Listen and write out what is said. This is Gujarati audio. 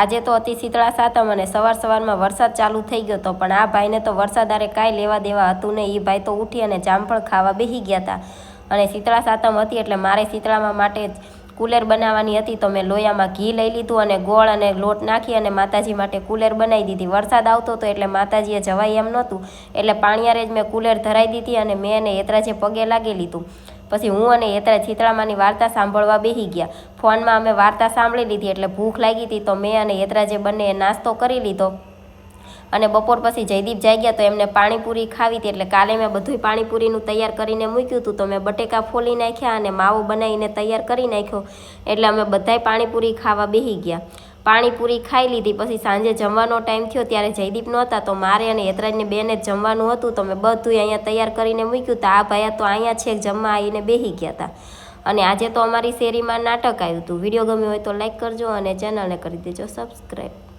આજે તો અતિ શીતળા સાતમ અને સવાર સવારમાં વરસાદ ચાલુ થઈ ગયો હતો, પણ આ ભાઈને તો વરસાદ આરે કાંઈ લેવા દેવા હતું ને એ ભાઈ તો ઉઠી અને જામફળ ખાવા બેસી ગયા હતા. અને શીતળા સાતમ હતી એટલે મારે શીતળામાં માટે કુલેર બનાવવાની હતી, તો મેં લોયામાં ઘી લઈ લીધું અને ગોળ અને લોટ નાખી અને માતાજી માટે કુલેર બનાવી દીધી. વરસાદ આવતો હતો એટલે માતાજીએ જવાય એમ નહોતું, એટલે પાણીયારે જ મેં કુલેર ધરાઈ દીધી અને મેં એને એતરાજે પગે લાગી લીધું. પછી હું અને હેતરા ચિત્રામાની વાર્તા સાંભળવા બેસી ગયા. ફોનમાં અમે વાર્તા સાંભળી લીધી એટલે ભૂખ લાગી હતી તો મેં અને હેતરાજે બંને નાસ્તો કરી લીધો. અને બપોર પછી જયદીપ જાય ગયા તો એમને પાણીપુરી ખાવી હતી એટલે કાલે મેં બધું પાણીપુરીનું તૈયાર કરીને મૂક્યું હતું તો મેં બટેકા ફોલી નાખ્યા અને માવો બનાવીને તૈયાર કરી નાખ્યો. એટલે અમે બધાય પાણીપુરી ખાવા બેસી ગયા. પાણીપુરી ખાઈ લીધી, પછી સાંજે જમવાનો ટાઈમ થયો, ત્યારે જયદીપ નહોતા, તો મારે અને હેતરાજને બેને જ જમવાનું હતું, તો મેં બધું અહીંયા તૈયાર કરીને મૂક્યું, તો આ ભાયા તો અહીંયા છે, જમવા આવીને બેસી ગયા હતા. અને આજે તો અમારી શેરીમાં નાટક આવ્યું હતું. વીડિયો ગમ્યો હોય તો લાઇક કરજો અને ચેનલને કરી દેજો સબસ્ક્રાઈબ.